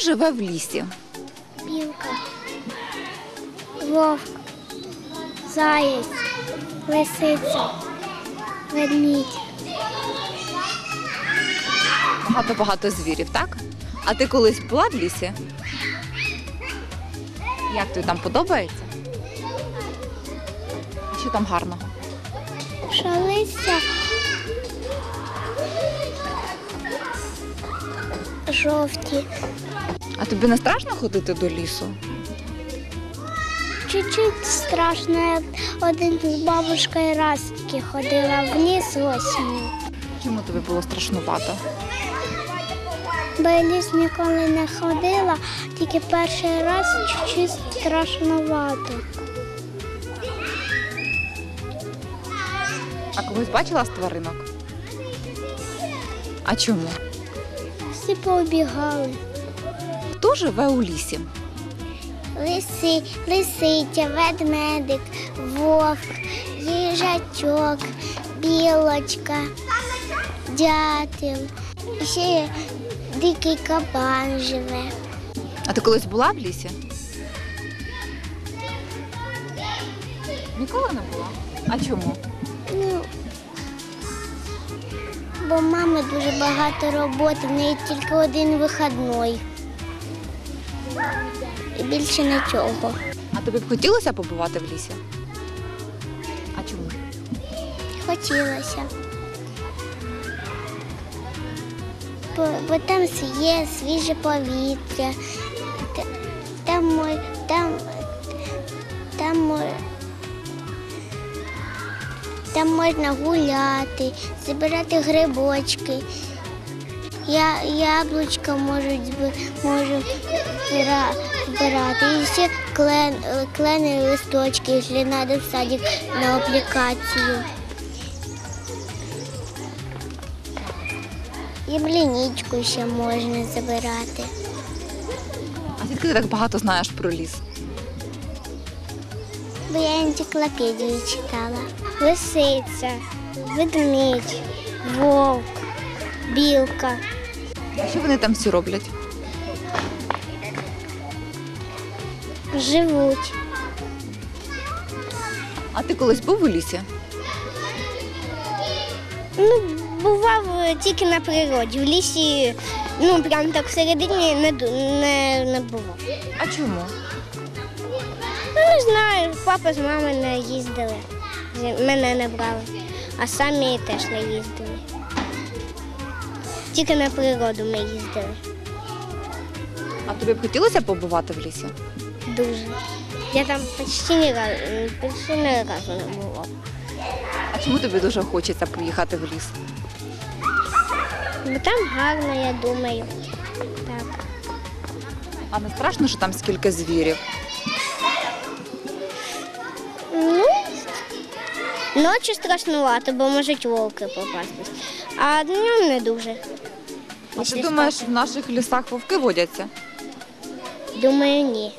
живе в лісі? білка, вовк, заєць, лисиця, ведмідь. Багато-багато звірів, так? А ти колись була в лісі? Як тобі там подобається? Що там гарного? Шалися. Жовті. А тобі не страшно ходити до лісу? Чуть-чуть страшно. Я один з бабушкою раз тільки ходила в ліс осінню. Чому тобі було страшнувато? Бо я ліс ніколи не ходила, тільки перший раз чуть-чуть страшновато. А когось бачила з тваринок? А чому? Всі пообігали. Хто живе у лісі? Лиси, лисиця, ведмедик, вовк, їжачок, білочка, дятел. І ще є дикий кабан живе. А ти колись була в лісі? Ніколи не була. А чому? Ну, бо мами дуже багато роботи, в неї тільки один вихідний. І більше нічого. А тобі б хотілося побувати в лісі? А чому? Хотілося. Бо, бо там є свіже повітря, там, там, там, там можна гуляти, збирати грибочки. Я, яблучка можуть можу збирати. І ще клен, клени листочки, якщо треба в садик на аплікацію. І блінічку ще можна забирати. А звідки ти так багато знаєш про ліс? Бо я енциклопедію читала. Лисиця, ведмідь, вовк, білка. А що вони там всі роблять? Живуть. А ти колись був у лісі? Ну, бував тільки на природі. В лісі, ну прям так всередині не, ду- не, не бував. А чому? Ну, не знаю, папа з мамою не їздили. З- Мене не брали, а самі теж не їздили. Тільки на природу ми їздили. А тобі б хотілося побувати в лісі? Дуже. Я там почти ні разу, почти ні разу не була. А чому тобі дуже хочеться поїхати в ліс? Бо там гарно, я думаю. Так. А не страшно, що там скільки звірів? Ну, ночі страшнувато, бо можуть вовки попастись. А днем не дуже. А ти думаєш, в наших лісах вовки водяться? Думаю, ні.